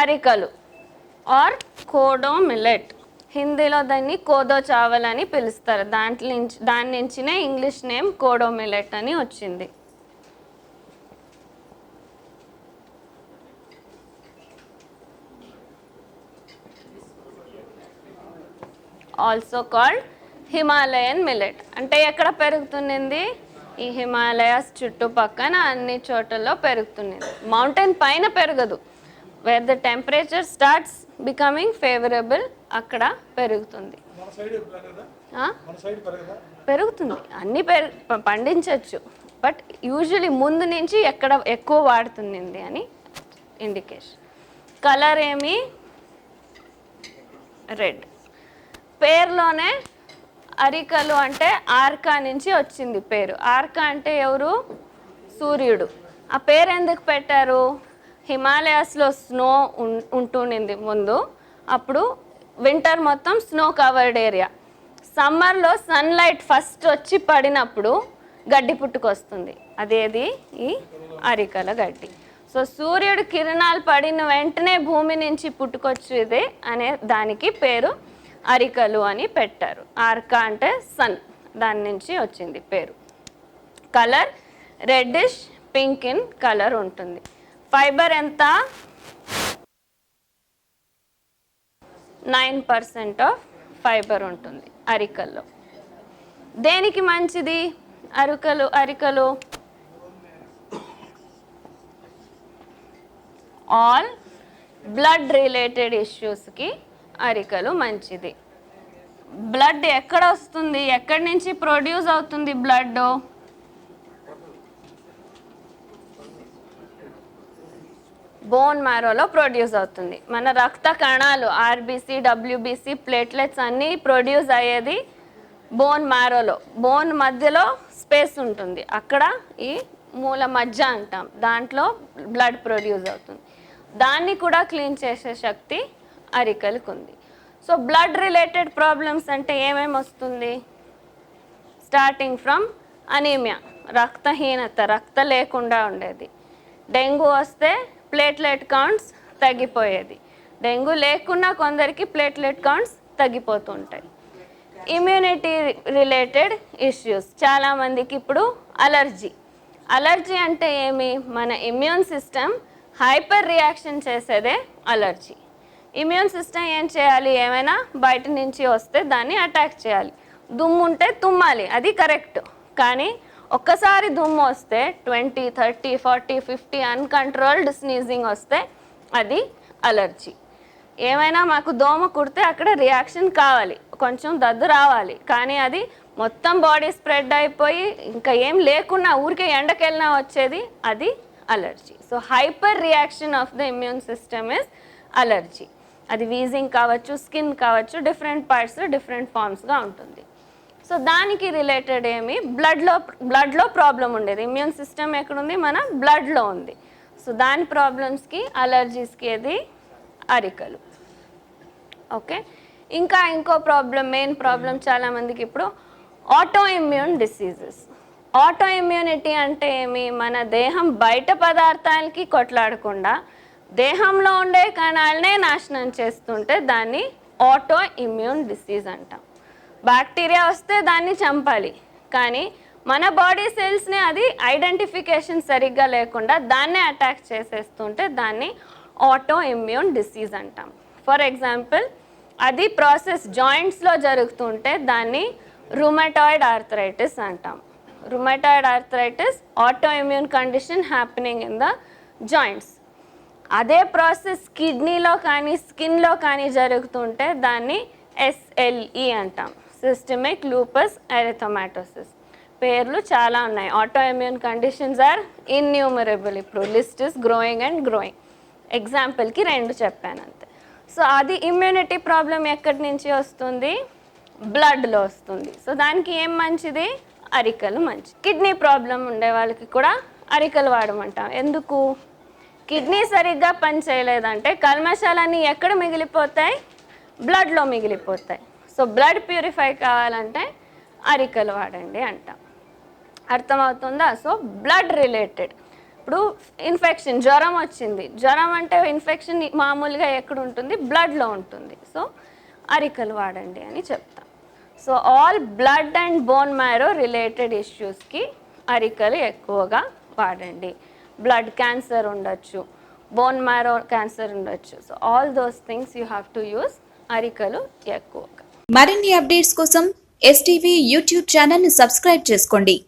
అరికలు. Are kodo millet హిందీలో దాన్ని కోదో చావల్ అని పిలుస్తారు. దాంట్లో నుంచి దాని నుంచినే ఇంగ్లీష్ నేమ్ కోడో మిల్లెట్ అని వచ్చింది. ఆల్సో కాల్డ్ హిమాలయన్ మిల్లెట్ అంటే ఎక్కడ పెరుగుతున్నింది ఈ హిమాలయాస్ చుట్టుపక్కన అన్ని చోట్లలో పెరుగుతున్నది మౌంటైన్ పైన పెరగదు. Where the temperature starts becoming favourable అక్కడ పెరుగుతుంది. పెరుగుతుంది. అన్నీ పెరు పండించవచ్చు బట్ యూజువలీ ముందు నుంచి ఎక్కడ ఎక్కువ వాడుతుంది అని ఇండికేషన్ కలర్ ఏమి? రెడ్ పేరులోనే అరికలు అంటే ఆర్కా నుంచి వచ్చింది పేరు. ఆర్కా అంటే ఎవరు? సూర్యుడు. ఆ పేరు ఎందుకు పెట్టారు? హిమాలయాస్లో స్నో ఉం ఉంటుండింది ముందు. అప్పుడు వింటర్ మొత్తం స్నో కవర్డ్ ఏరియా. సమ్మర్లో సన్లైట్ ఫస్ట్ వచ్చి పడినప్పుడు గడ్డి పుట్టుకొస్తుంది. అదేది? ఈ అరికల గడ్డి. సో సూర్యుడు కిరణాలు పడిన వెంటనే భూమి నుంచి పుట్టుకొచ్చేది అనే దానికి పేరు అరికలు అని పెట్టారు. ఆర్క అంటే సన్ దాని నుంచి వచ్చింది పేరు. Colour reddish pink in colour ఉంటుంది. ఫైబర్ ఎంత? నైన్ పర్సెంట్ ఆఫ్ ఫైబర్ ఉంటుంది అరికల్లో. దేనికి మంచిది? అరికలు అరికలు? ఆల్ బ్లడ్ రిలేటెడ్ ఇష్యూస్కి అరికలు మంచిది. బ్లడ్ ఎక్కడ వస్తుంది? ఎక్కడి నుంచి ప్రొడ్యూస్ అవుతుంది బ్లడ్ బోన్ మ్యారోలో ప్రొడ్యూస్ అవుతుంది. మన రక్త కణాలు ఆర్బీసీ డబ్ల్యూబీసీ ప్లేట్లెట్స్ అన్నీ ప్రొడ్యూస్ అయ్యేది బోన్ మ్యారోలో బోన్ మధ్యలో స్పేస్ ఉంటుంది. అక్కడ ఈ మూల మజ్జ అంటాం. దాంట్లో బ్లడ్ ప్రొడ్యూస్ అవుతుంది. దాన్ని కూడా క్లీన్ చేసే శక్తి అరికలకు ఉంది. సో బ్లడ్ రిలేటెడ్ ప్రాబ్లమ్స్ అంటే ఏమేమి వస్తుంది? స్టార్టింగ్ ఫ్రమ్ అనీమియా రక్తహీనత రక్త లేకుండా ఉండేది. డెంగ్యూ వస్తే ప్లేట్లెట్ కౌంట్స్ తగ్గిపోయేది. డెంగ్యూ లేకున్నా కొందరికి ప్లేట్లెట్ కౌంట్స్ తగ్గిపోతుంటాయి. ఇమ్యూనిటీ రిలేటెడ్ ఇష్యూస్ చాలామందికి ఇప్పుడు అలర్జీ అలర్జీ అంటే ఏమి? మన ఇమ్యూన్ సిస్టమ్ హైపర్ రియాక్షన్ చేసేదే అలర్జీ ఇమ్యూన్ సిస్టమ్ ఏం చేయాలి? ఏమైనా బయట నుంచి వస్తే దాన్ని అటాక్ చేయాలి. దుమ్ము ఉంటే తుమ్మాలి. అది కరెక్ట్ కానీ ఒక్కసారి దుమ్ము వస్తే twenty thirty forty fifty uncontrolled sneezing వస్తే అది అలర్జీ. ఏమైనా మాకు దోమ కుడితే అక్కడ రియాక్షన్ కావాలి. కొంచెం దద్దు రావాలి. కానీ అది మొత్తం బాడీ స్ప్రెడ్ అయిపోయి ఇంకా ఏం లేకున్నా ఊరికే ఎండకెళ్ళినా వచ్చేది అది allergy. So hyper reaction of the immune system is allergy. అది వీజింగ్ కావచ్చు స్కిన్ కావచ్చు డిఫరెంట్ పార్ట్స్ డిఫరెంట్ ఫార్మ్స్గా ఉంటుంది. సో దానికి రిలేటెడ్ ఏమి? బ్లడ్లో బ్లడ్లో ప్రాబ్లం ఉండేది. ఇమ్యూన్ సిస్టమ్ ఎక్కడుంది? మన బ్లడ్లో ఉంది. సో దాని ప్రాబ్లమ్స్కి అలర్జీస్కి అది అరికలు. ఓకే ఇంకా ఇంకో ప్రాబ్లం మెయిన్ ప్రాబ్లం చాలామందికి ఇప్పుడు auto immune diseases auto immunity అంటే ఏమి? మన దేహం బయట పదార్థాలకి కొట్లాడకుండా దేహంలో ఉండే కణాలనే నాశనం చేస్తుంటే దాన్ని ఆటో ఇమ్యూన్ డిసీజ్ అంటాం. బ్యాక్టీరియా వస్తే దాన్ని చంపాలి. కానీ మన బాడీ సెల్స్ని అది ఐడెంటిఫికేషన్ సరిగ్గా లేకుండా దాన్నే అటాక్ చేసేస్తుంటే దాన్ని ఆటో ఇమ్యూన్ డిసీజ్ అంటాం. ఫర్ ఎగ్జాంపుల్ అది ప్రాసెస్ జాయింట్స్లో జరుగుతుంటే దాన్ని రుమటాయిడ్ ఆర్థరైటిస్ అంటాం. Rheumatoid arthritis auto immune condition happening in the joints అదే ప్రాసెస్ కిడ్నీలో కానీ స్కిన్లో కానీ జరుగుతుంటే దాన్ని ఎస్ఎల్ఈ అంటాం. సిస్టమిక్ లూపస్ ఎరిథోమాటోసిస్ పేర్లు చాలా ఉన్నాయి. ఆటోఇమ్యూన్ కండిషన్స్ ఆర్ ఇన్యూమరబుల్ ఇప్పుడు list is growing and growing ఎగ్జాంపుల్కి రెండు చెప్పాను అంతే సో అది ఇమ్యూనిటీ ప్రాబ్లం ఎక్కడి నుంచి వస్తుంది? బ్లడ్లో వస్తుంది. సో దానికి ఏం మంచిది? అరికలు మంచి కిడ్నీ ప్రాబ్లం ఉండే వాళ్ళకి కూడా అరికలు వాడమంటాం. ఎందుకు? కిడ్నీ సరిగ్గా పని చేయలేదంటే కల్మశాలన్నీ ఎక్కడ మిగిలిపోతాయి? బ్లడ్లో మిగిలిపోతాయి. సో బ్లడ్ ప్యూరిఫై కావాలంటే అరికలు వాడండి అంటాం. అర్థమవుతుందా? So blood related. ఇప్పుడు ఇన్ఫెక్షన్ జ్వరం వచ్చింది. జ్వరం అంటే ఇన్ఫెక్షన్ మామూలుగా ఎక్కడ ఉంటుంది? బ్లడ్లో ఉంటుంది. సో అరికలు వాడండి అని చెప్తాం. So all blood and bone marrow related ఇష్యూస్కి అరికలు ఎక్కువగా వాడండి. బ్లడ్ క్యాన్సర్ ఉండొచ్చు. బోన్ మ్యారో క్యాన్సర్ ఉండొచ్చు. So all those things you have to use అరికలు ఎక్కువగా. మరిన్ని అప్డేట్స్ కోసం ఎస్టీవీ యూట్యూబ్ ఛానల్ని సబ్స్క్రైబ్ చేసుకోండి.